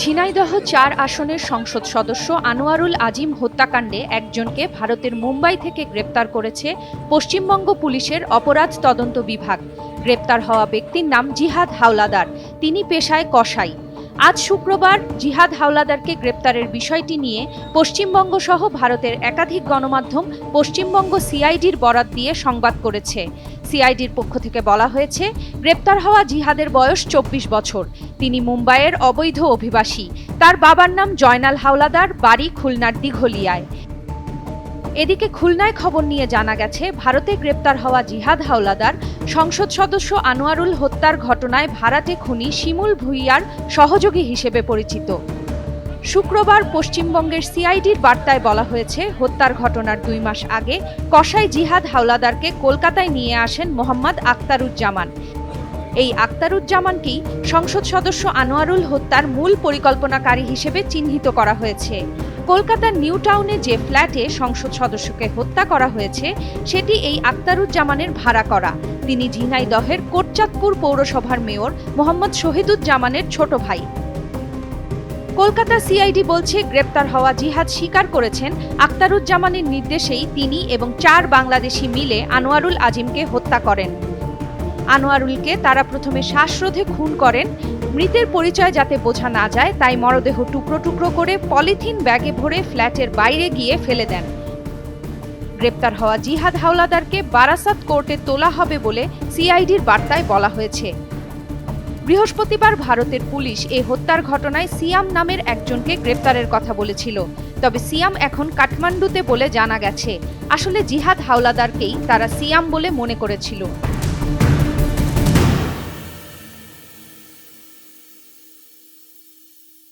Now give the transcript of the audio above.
ঝিনাইদহ চার আসনের সংসদ সদস্য আনোয়ারুল আজিম হত্যাকাণ্ডে একজনকে ভারতের মুম্বাই থেকে গ্রেপ্তার করেছে পশ্চিমবঙ্গ পুলিশের অপরাধ তদন্ত বিভাগ। গ্রেপ্তার হওয়া ব্যক্তির নাম জিহাদ হাওলাদার। তিনি পেশায় কসাই। আজ শুক্রবার জিহাদ হাওলাদারকে গ্রেপ্তারের বিষয়টি নিয়ে পশ্চিমবঙ্গ সহ ভারতের একাধিক গণমাধ্যম পশ্চিমবঙ্গ সিআইডির বরাত দিয়ে সংবাদ করেছে। সিআইডির পক্ষ থেকে বলা হয়েছে, গ্রেপ্তার হওয়া জিহাদের বয়স চব্বিশ বছর। তিনি মুম্বাইয়ের অবৈধ অভিবাসী। তার বাবার নাম জয়নাল হাওলাদার, বাড়ি খুলনার দিঘলিয়ায়। এদিকে খুলনায় খবর নিয়ে জানা গেছে, ভারতে গ্রেপ্তার হওয়া জিহাদ হাওলাদার, সংসদ সদস্য আনোয়ারুল হত্যার ঘটনায় ভাড়াটে খুনি শিমুল ভুইয়ার সহযোগী হিসেবে পরিচিত। শুক্রবার পশ্চিমবঙ্গের সিআইডির বার্তায় বলা হয়েছে, হত্যার ঘটনার দুই মাস আগে কসাই জিহাদ হাওলাদারকে কলকাতায় নিয়ে আসেন মোহাম্মদ আক্তারুজ্জামান এই আক্তারুজ্জামানকেই সংসদ সদস্য আনোয়ারুল হত্যার মূল পরিকল্পনাকারী হিসেবে চিহ্নিত করা হয়েছে। কলকাতার নিউ টাউনে যে ফ্ল্যাটে সংসদ সদস্যকে হত্যা করা হয়েছে, সেটি এই আক্তারুজ্জামানের ভাড়া করা। তিনি ঝিনাইদহের কোটচাঁদপুর পৌরসভার মেয়র মোহাম্মদ শহীদুজ্জামানের ছোট ভাই। কলকাতা সিআইডি বলছে, গ্রেপ্তার হওয়া জিহাদ স্বীকার করেছেন আক্তারুজ্জামানের নির্দেশেই তিনি এবং চার বাংলাদেশি মিলে আনোয়ারুল আজিমকে হত্যা করেন। আনোয়ারুলকে তারা প্রথমে শ্বাসরোধে খুন করেন মৃতের পরিচয় যাতে বোঝা না যায়, তাই মরদেহ টুকরো টুকরো করে পলিথিন ব্যাগে ভরে ফ্ল্যাটের বাইরে গিয়ে ফেলে দেন। গ্রেপ্তার হওয়া জিহাদ হাওলাদারকে বারাসাত কোর্টে তোলা হবে বলে সিআইডির বার্তায় বলা হয়েছে। বৃহস্পতিবার ভারতের পুলিশ এই হত্যার ঘটনায় সিয়াম নামের একজনকে গ্রেপ্তারের কথা বলেছিল। তবে সিয়াম এখন কাঠমান্ডুতে বলে জানা গেছে। আসলে জিহাদ হাওলাদারকেই তারা সিয়াম বলে মনে করেছিল।